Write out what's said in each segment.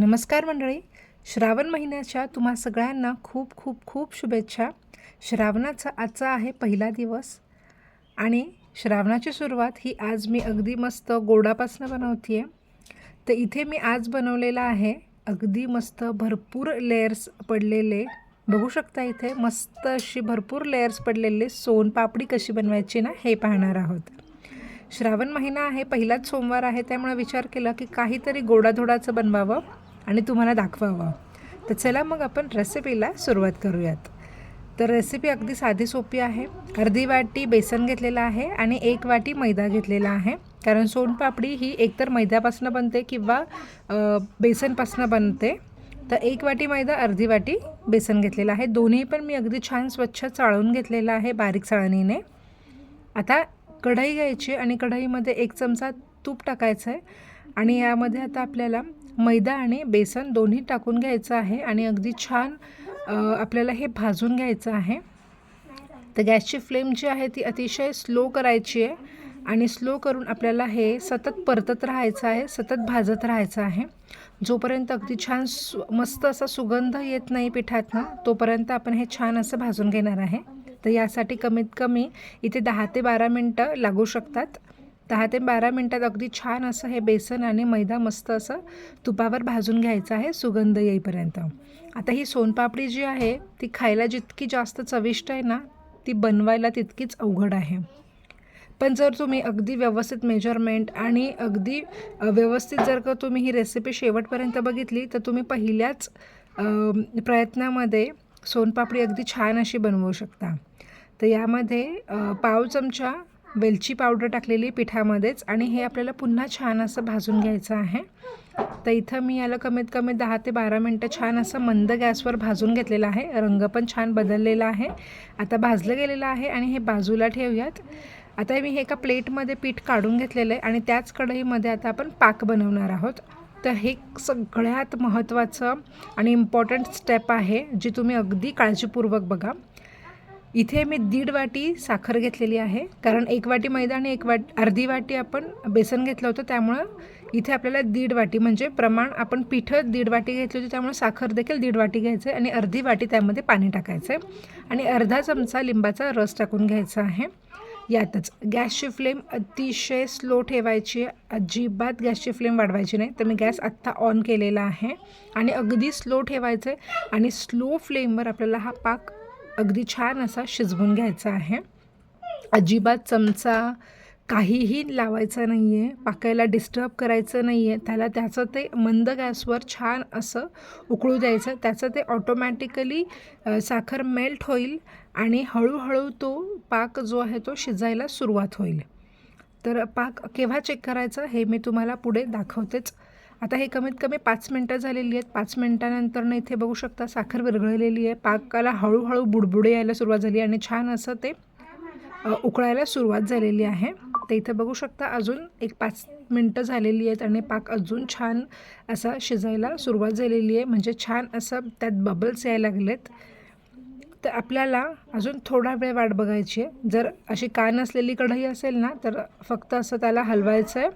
नमस्कार मंडळी. श्रावण महिन्याच्या तुम्हा सगळ्यांना खूप खूप खूप शुभेच्छा. श्रावणाचा आजचा आहे पहिला दिवस आणि श्रावणाची सुरुवात ही आज मी अगदी मस्त गोडापासनं बनवते आहे तर इथे मी आज बनवलेला आहे अगदी मस्त भरपूर लेयर्स पडलेले. बघू शकता इथे मस्त अशी भरपूर लेयर्स पडलेले. सोनपापडी कशी बनवायची ना हे पाहणार आहोत. श्रावण महिना आहे पहिलाच सोमवार आहे त्यामुळे विचार केला की काहीतरी गोडाधोडाचं बनवावं. आणि तुम्हाला दाखवावं. तर चला मग आपण रेसिपीला सुरुवात करूयात. तर रेसिपी अगदी साधी सोपी आहे. अर्धी वाटी बेसन घेतलेलं आहे आणि एक वाटी मैदा घेतलेला आहे. कारण सोनपापडी ही एकतर मैद्यापासून बनते किंवा बेसनपासून बनते. तर एक वाटी मैदा अर्धी वाटी बेसन घेतलेलं आहे. दोन्ही पण मी अगदी छान स्वच्छ चाळून घेतलेलं आहे बारीक चाळणीने. आता कढई घ्यायची आणि कढईमध्ये एक चमचा तूप टाकायचं आहे आणि यामध्ये आता आपल्याला मैदा आणि बेसन दोन्ही टाकून घ्यायचं आहे आणि अगदी छान आपल्याला हे भाजून घ्यायचं आहे. तर गॅसची फ्लेम जी आहे ती अतिशय स्लो करायची आहे आणि स्लो करून आपल्याला हे सतत परतत राहायचं आहे सतत भाजत राहायचं आहे. जोपर्यंत अगदी छान सु मस्त असा सुगंध येत नाही पिठातनं तोपर्यंत आपण हे छान असं भाजून घेणार आहे. तर यासाठी कमीत कमी इथे दहा ते बारा मिनटं लागू शकतात. दहा ते बारा मिनटात अगदी छान असं हे बेसन आणि मैदा मस्त असं तुपावर भाजून घ्यायचं आहे सुगंध येईपर्यंत. आता ही सोनपापडी जी आहे ती खायला जितकी जास्त चविष्ट आहे ना ती बनवायला तितकीच अवघड आहे. पण जर तुम्ही अगदी व्यवस्थित मेजरमेंट आणि अगदी व्यवस्थित जर का तुम्ही ही रेसिपी शेवटपर्यंत बघितली तर तुम्ही पहिल्याच प्रयत्नामध्ये सोनपापडी अगदी छान अशी बनवू शकता. तर यामध्ये पाव चमचा वेलची पावडर टाकलेली पिठामध्येच आणि हे आपल्याला पुन्हा छान असं भाजून घ्यायचं आहे. तर इथं मी याला कमीत कमी दहा ते बारा मिनटं छान असं मंद गॅसवर भाजून घेतलेलं आहे. रंग पण छान बदललेला आहे. आता भाजलं गेलेलं आहे आणि हे बाजूला ठेवूयात. आता मी हे एका प्लेटमध्ये पीठ काढून घेतलेलं आहे आणि त्याच कढईमध्ये आता आपण पाक बनवणार आहोत. तर हे सगळ्यात महत्त्वाचं आणि इम्पॉर्टंट स्टेप आहे जी तुम्ही अगदी काळजीपूर्वक बघा. इथे मी दीड वाटी साखर घेतलेली आहे. कारण एक वाटी मैदा आणि एक वाट अर्धी वाटी आपण बेसन घेतलं होतं त्यामुळं इथे आपल्याला दीड वाटी म्हणजे प्रमाण आपण पिठं दीड वाटी घेतली होती त्यामुळे साखर देखील दीड वाटी घ्यायचं आहे आणि अर्धी वाटी त्यामध्ये पाणी टाकायचं आहे आणि अर्धा चमचा लिंबाचा रस टाकून घ्यायचा आहे. यातच गॅसची फ्लेम अतिशय स्लो ठेवायची अजिबात गॅसची फ्लेम वाढवायची नाही. तर मी गॅस आत्ता ऑन केलेला आहे आणि अगदी स्लो ठेवायचं आहे आणि स्लो फ्लेमवर आपल्याला हा पाक अगदी छान असा शिजवून घ्यायचा आहे. अजिबात चमचा काहीही लावायचं नाही आहे पाकायला डिस्टर्ब करायचं नाही आहे त्याला त्याचं ते मंद गॅसवर छान असं उकळू द्यायचं. त्याचं ते ऑटोमॅटिकली साखर मेल्ट होईल आणि हळूहळू तो पाक जो आहे तो शिजायला सुरुवात होईल. तर पाक केव्हा चेक करायचं हे मी तुम्हाला पुढे दाखवतेच. आता हे कमीत कमी पाच मिनटं झालेली आहेत. पाच मिनटानंतरनं इथे बघू शकता साखर विरघळलेली आहे. पाकाला हळूहळू बुडबुडे यायला सुरुवात झाली आणि छान असं ते उकळायला सुरुवात झालेली आहे. तर इथे बघू शकता अजून एक पाच मिनटं झालेली आहेत आणि पाक अजून छान असा शिजायला सुरुवात झालेली आहे. म्हणजे छान असं त्यात बबल्स यायला लागलेत. तर आपल्याला अजून थोडा वेळ वाट बघायची आहे. जर अशी कान असलेली कढई असेल ना तर फक्त असं त्याला हलवायचं आहे.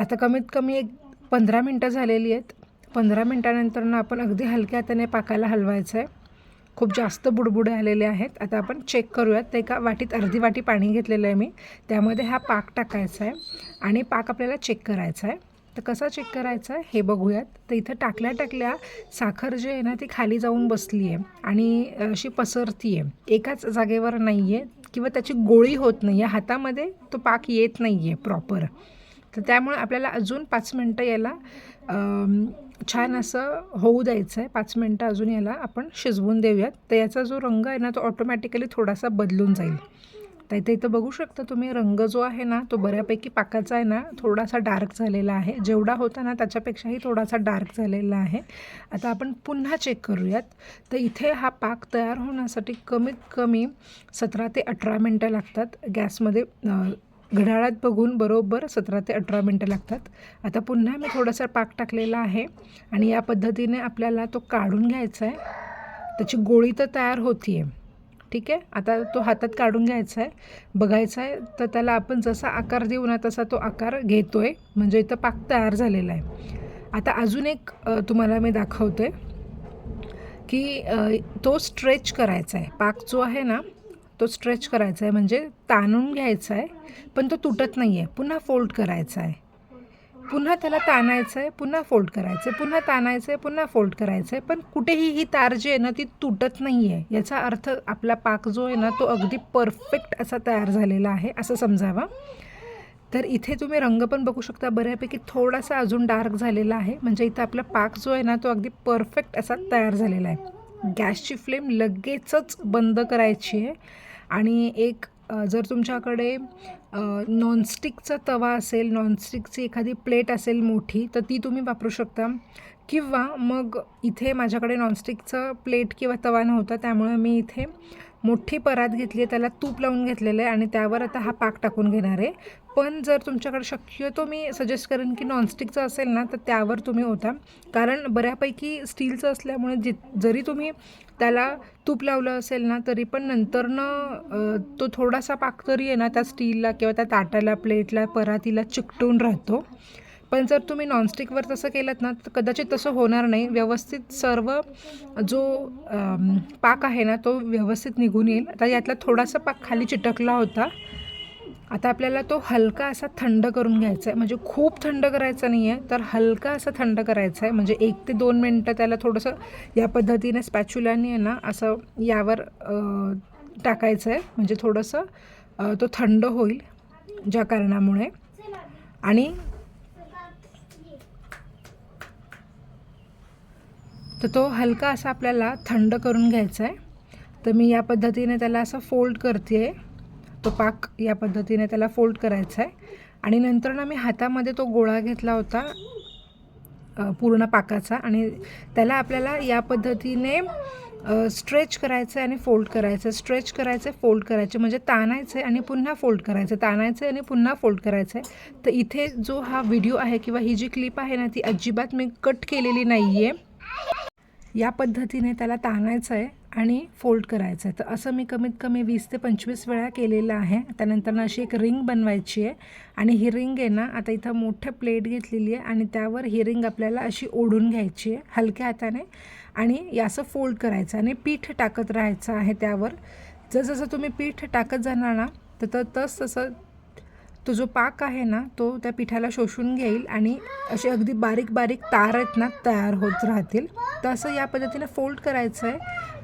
आता कमीत कमी एक पंधरा मिनटं झालेली आहेत. पंधरा मिनटानंतरनं आपण अगदी हलक्या हाताने पाकाला हलवायचं आहे खूप जास्त बुडबुडे आलेले आहेत. आता आपण चेक करूयात. ते एका वाटीत अर्धी वाटी पाणी घेतलेलं आहे मी. त्यामध्ये हा पाक टाकायचा आहे आणि पाक आपल्याला चेक करायचा आहे तर कसा चेक करायचा आहे हे बघूयात. तर इथं टाकल्या टाकल्या साखर जी आहे ना ती खाली जाऊन बसली आहे आणि अशी पसरती आहे एकाच जागेवर नाही आहे किंवा त्याची गोळी होत नाही आहे हातामध्ये तो पाक येत नाही आहे प्रॉपर तर त्यामुळे आपल्याला अजून पाच मिनटं याला छान असं होऊ द्यायचं आहे पाच मिनटं अजून याला आपण शिजवून देऊयात. तर याचा जो रंग आहे ना तो ऑटोमॅटिकली थोडासा बदलून जाईल. तर इथे इथं बघू शकता तुम्ही रंग जो आहे ना तो बऱ्यापैकी पाकाचा आहे ना थोडासा डार्क झालेला आहे. जेवढा होता ना त्याच्यापेक्षाही थोडासा डार्क झालेला आहे. आता आपण पुन्हा चेक करूयात. तर इथे हा पाक तयार होण्यासाठी कमीत कमी सतरा ते अठरा मिनटं लागतात गॅसमध्ये घड्याळात बघून बरोबर सतरा ते अठरा मिनटं लागतात. आता पुन्हा मी थोडासा पाक टाकलेला आहे आणि या पद्धतीने आपल्याला तो काढून घ्यायचा आहे. त्याची गोळी तर तयार होती आहे ठीक आहे? आता तो हातात काढून घ्यायचा आहे. बघायचा आहे तर त्याला आपण जसा आकार देऊ ना तसा तो आकार घेतो आहे म्हणजे इथं पाक तयार झालेला आहे. आता अजून एक तुम्हाला मी दाखवते की तो स्ट्रेच करायचा आहे. पाक जो आहे ना तो स्ट्रेच करायचा आहे म्हणजे ताणून घ्यायचा आहे पण तो तुटत नाही आहे पुन्हा फोल्ड करायचा आहे पुन्हा त्याला ताणायचं आहे पुन्हा फोल्ड करायचं आहे पुन्हा ताणायचं आहे पुन्हा फोल्ड करायचं आहे पण कुठेही ही तार जी आहे ना ती तुटत नाही आहे याचा अर्थ आपला पाक जो आहे ना तो अगदी परफेक्ट असा तयार झालेला आहे असं समजावा. तर इथे तुम्ही रंग पण बघू शकता. बऱ्यापैकी थोडासा अजून डार्क झालेला आहे. म्हणजे इथं आपला पाक जो आहे ना तो अगदी परफेक्ट असा तयार झालेला आहे. गॅसची फ्लेम लगेचच बंद करायची आहे. आणि एक जर तुमच्याकडे नॉनस्टिकचा तवा असेल नॉनस्टिकची एखादी प्लेट असेल मोठी तर ती तुम्ही वापरू शकता. किंवा मग इथे माझ्याकडे नॉनस्टिकचं प्लेट किंवा तवा नव्हता त्यामुळे मी इथे मोठी परात घेतली आहे त्याला तूप लावून घेतलेलं आहे आणि त्यावर आता हा पाक टाकून घेणार आहे. पण जर तुमच्याकडे शक्यतो मी सजेस्ट करेन की नॉनस्टिकचं असेल ना तर त्यावर तुम्ही होता कारण बऱ्यापैकी स्टीलचं असल्यामुळे जि जरी तुम्ही त्याला तूप लावलं असेल ना तरी पण नंतरनं तो थोडासा पाक तरी आहे ना त्या स्टीलला किंवा त्या ताटाला प्लेटला परातीला चिकटून राहतो. पण जर तुम्ही नॉनस्टिकवर तसं केलं ना तर कदाचित तसं होणार नाही. व्यवस्थित सर्व जो पाक आहे ना तो व्यवस्थित निघून येईल. आता यातला थोडासा पाक खाली चिटकला होता. आता आपल्याला तो हलका असा थंड करून घ्यायचा आहे म्हणजे खूप थंड करायचा नाही आहे तर हलका असा थंड करायचा आहे म्हणजे एक ते दोन मिनटं त्याला थोडंसं या पद्धतीने स्पॅच्युलाने आहे ना असं यावर टाकायचं आहे म्हणजे थोडंसं तो थंड होईल ज्या कारणामुळे. आणि तर तो हलका असा आपल्याला थंड करून घ्यायचा आहे तर मी या पद्धतीने त्याला असं फोल्ड करते आहे तो पाक या पद्धतीने त्याला फोल्ड करायचा आहे आणि नंतर ना मी हातामध्ये तो गोळा घेतला होता पूर्ण पाकाचा. आणि त्याला आपल्याला या पद्धतीने स्ट्रेच करायचं आहे आणि फोल्ड करायचं स्ट्रेच करायचं आहे फोल्ड करायचे म्हणजे ताणायचं आहे आणि पुन्हा फोल्ड करायचं ताणायचं आहे आणि पुन्हा फोल्ड करायचं आहे तर इथे जो हा व्हिडिओ आहे किंवा ही जी क्लिप आहे ना ती अजिबात मी कट केलेली नाही आहे या पद्धतीने त्याला ताणायचं आहे आणि फोल्ड करायचं आहे तर असं मी कमीत कमी वीस ते पंचवीस वेळा केलेलं आहे. त्यानंतर ना अशी एक रिंग बनवायची आहे. आणि ही रिंग आहे ना आता इथं मोठं प्लेट घेतलेली आहे आणि त्यावर ही रिंग आपल्याला अशी ओढून घ्यायची आहे हलक्या हाताने. आणि असं फोल्ड करायचं आणि पीठ टाकत राहायचं आहे त्यावर. जसजसं तुम्ही पीठ टाकत जाणार ना तर तर तस तसं तो जो पाक आहे ना तो त्या पिठाला शोषून घेईल आणि असे अगदी बारीक बारीक तार आहेत ना तयार होत राहतील. तर असं या पद्धतीने फोल्ड करायचं आहे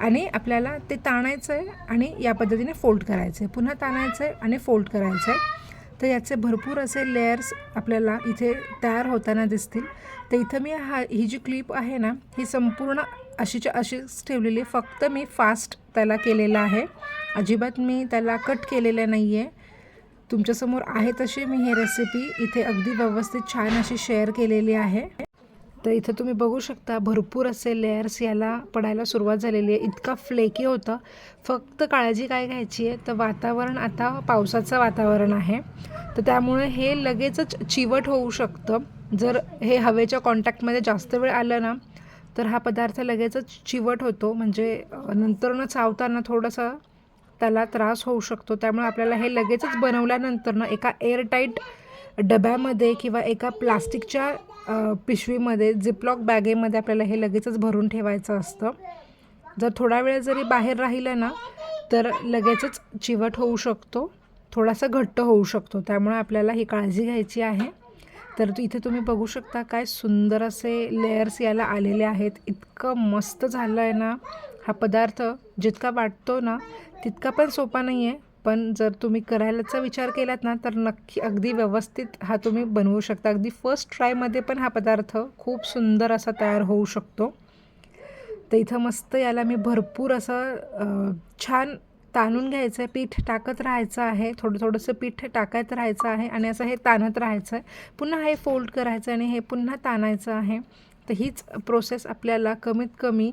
आणि आपल्याला ते ताणायचं आहे आणि या पद्धतीने फोल्ड करायचं आहे पुन्हा ताणायचं आहे आणि फोल्ड करायचं आहे तर याचे भरपूर असे लेयर्स आपल्याला इथे तयार होताना दिसतील. तर इथं मी हा ही जी क्लिप आहे ना ही संपूर्ण अशीच्या अशीच ठेवलेली. आहे. फक्त मी फास्ट त्याला केलेलं आहे. अजिबात मी त्याला कट केलेलं नाही आहे तुमच्यासमोर आहे तशी मी हे रेसिपी इथे अगदी व्यवस्थित छान अशी शेअर केलेली आहे. तर इथं तुम्ही बघू शकता भरपूर असे लेयर्स याला पडायला सुरुवात झालेली आहे. इतका फ्लेकी होतं. फक्त काळजी काय घ्यायची आहे? तर वातावरण आता पावसाचं वातावरण आहे. तर त्यामुळे हे लगेचच चिवट होऊ शकतं. जर हे हवेच्या कॉन्टॅक्टमध्ये जास्त वेळ आलं ना तर हा पदार्थ लगेचच चिवट होतो. म्हणजे नंतरनं चावताना थोडंसं त्याला त्रास होऊ शकतो. त्यामुळे आपल्याला हे लगेचच बनवल्यानंतर ना एका एअरटाईट डब्यामध्ये किंवा एका प्लास्टिकच्या पिशवीमध्ये झिपलॉक बॅगेमध्ये आपल्याला हे लगेचच भरून ठेवायचं असतं. जर थोडा वेळ जरी बाहेर राहिलं ना तर लगेचच चिवट होऊ शकतो. थोडासा घट्ट होऊ शकतो. त्यामुळे आपल्याला ही काळजी घ्यायची आहे. तर इथे तुम्ही बघू शकता काय सुंदर असे लेयर्स याला आलेले आहेत. इतकं मस्त झालं आहे ना. हा पदार्थ जितका वाटतो ना तितका पण सोपा नाही आहे पण जर तुम्ही करायलाचा विचार केलात ना तर नक्की अगदी व्यवस्थित हा तुम्ही बनवू शकता. अगदी फर्स्ट ट्रायमध्ये पण हा पदार्थ खूप सुंदर असा तयार होऊ शकतो. तर इथं मस्त याला मी भरपूर असं छान ताणून घ्यायचं आहे पीठ टाकत राहायचं आहे. थोडं थोडंसं पीठ टाकत राहायचं आहे आणि असं हे ताणत राहायचं आहे पुन्हा हे फोल्ड करायचं आणि हे पुन्हा ताणायचं आहे. तर हीच प्रोसेस आपल्याला कमीत कमी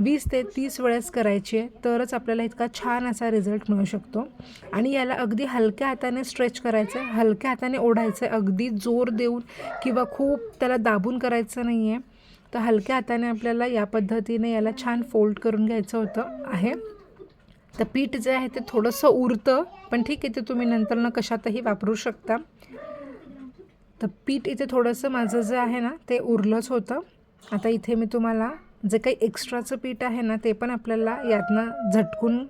वीस ते तीस वेळेस करायची आहे तरच आपल्याला इतका छान असा रिझल्ट मिळू शकतो. आणि याला अगदी हलक्या हाताने स्ट्रेच करायचं आहे हलक्या हाताने ओढायचं आहे अगदी जोर देऊन किंवा खूप त्याला दाबून करायचं नाही आहे तर हलक्या हाताने आपल्याला या पद्धतीने याला छान फोल्ड करून घ्यायचं होतं आहे. तर पीठ जे आहे ते थोडंसं उरतं पण ठीक आहे ते तुम्ही नंतर न कशातही वापरू शकता. तर पीठ इथे थोडंसं माझं जे आहे ना ते उरलंच होतं. आता इथे मी तुम्हाला जे काही एक्स्ट्राचं पीठ आहे ना ते पण आपल्याला यातनं झटकून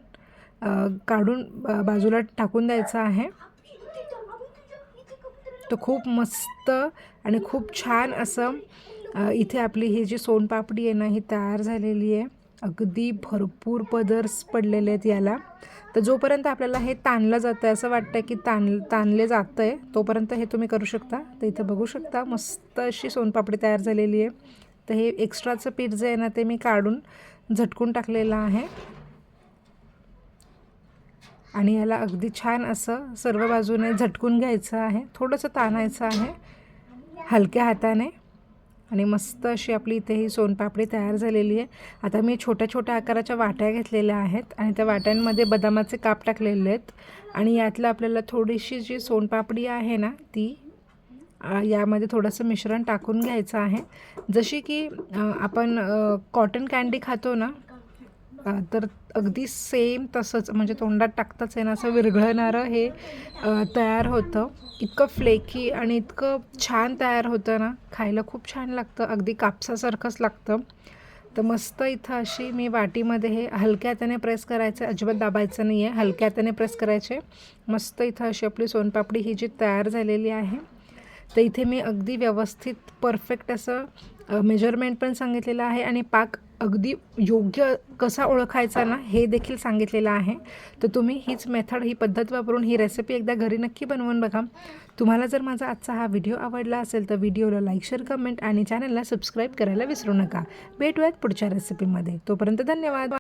काढून बाजूला टाकून द्यायचं आहे. तर खूप मस्त आणि खूप छान असं इथे आपली ही जी सोनपापडी आहे ना ही तयार झालेली आहे. अगदी भरपूर पदर्स पडलेले आहेत याला. तर जोपर्यंत आपल्याला हे ताणलं जातं आहे असं वाटतं की ताण ताणले जातं आहे तोपर्यंत हे तुम्ही करू शकता. तर इथं बघू शकता मस्त अशी सोनपापडी तयार झालेली आहे. तर हे एक्स्ट्राचं पीठ जे आहे ना ते मी काढून झटकून टाकलेलं आहे. आणि याला अगदी छान असं सर्व बाजूने झटकून घ्यायचं आहे. थोडंसं ताणायचं आहे हलक्या हाताने. आणि मस्त अशी आपली इथे ही सोनपापडी तयार झालेली आहे. आता मी छोट्या छोट्या आकाराच्या वाट्या घेतलेल्या आहेत आणि त्या वाट्यांमध्ये बदामाचे काप टाकलेले आहेत. आणि यातलं आपल्याला थोडीशी जी सोनपापडी आहे ना ती यामध्ये थोडंसं मिश्रण टाकून घ्यायचं आहे. जशी की आपण कॉटन कँडी खातो ना तर अगदी सेम तसंच म्हणजे तोंडात टाकताच आहे ना असं विरघळणारं हे तयार होतं. इतकं फ्लेकी आणि इतकं छान तयार होतं ना खायला खूप छान लागतं. अगदी कापसासारखंच लागतं. तर मस्त इथं अशी मी वाटीमध्ये हे हलक्या हाताने प्रेस करायचं. अजिबात दाबायचं नाही आहे हलक्या हाताने प्रेस करायचे. मस्त इथं अशी आपली सोनपापडी ही जी तयार झालेली आहे. तर इथे मी अगदी व्यवस्थित परफेक्ट असं मेजरमेंट पण सांगितलेलं आहे आणि पाक अगदी योग्य कसा ओळखायचा ना हे देखील सांगितलेलं आहे. तर तुम्ही हीच मेथड ही पद्धत वापरून ही रेसिपी एकदा घरी नक्की बनवून बघा. तुम्हाला जर माझा आजचा हा व्हिडिओ आवडला असेल तर व्हिडिओला लाईक शेअर कमेंट आणि चॅनलला सबस्क्राईब करायला विसरू नका. भेटूयात पुढच्या रेसिपीमध्ये तोपर्यंत धन्यवाद.